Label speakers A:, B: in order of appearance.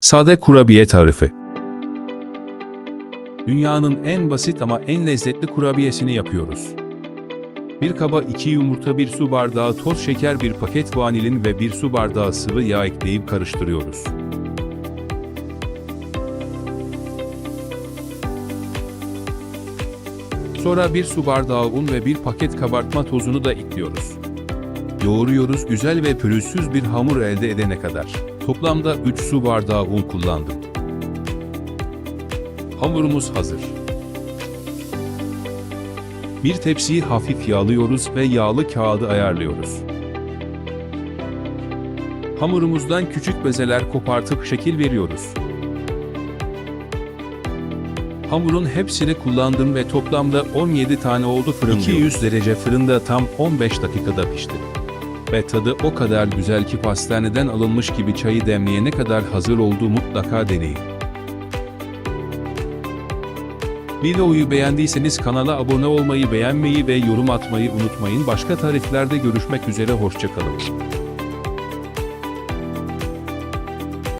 A: Sade kurabiye tarifi. Dünyanın en basit ama en lezzetli kurabiyesini yapıyoruz. Bir kaba 2 yumurta, 1 su bardağı toz şeker, 1 paket vanilin ve 1 su bardağı sıvı yağ ekleyip karıştırıyoruz. Sonra 1 su bardağı un ve 1 paket kabartma tozunu da ekliyoruz. Yoğuruyoruz güzel ve pürüzsüz bir hamur elde edene kadar. Toplamda 3 su bardağı un kullandım. Hamurumuz hazır. Bir tepsiyi hafif yağlıyoruz ve yağlı kağıdı ayarlıyoruz. Hamurumuzdan küçük bezeler kopartıp şekil veriyoruz. Hamurun hepsini kullandım ve toplamda 17 tane oldu fırın 200 derece fırında tam 15 dakikada pişti. Ve tadı o kadar güzel ki pastaneden alınmış gibi çayı demleyene kadar hazır olduğu mutlaka deneyin. Videoyu beğendiyseniz kanala abone olmayı, beğenmeyi ve yorum atmayı unutmayın. Başka tariflerde görüşmek üzere, hoşçakalın.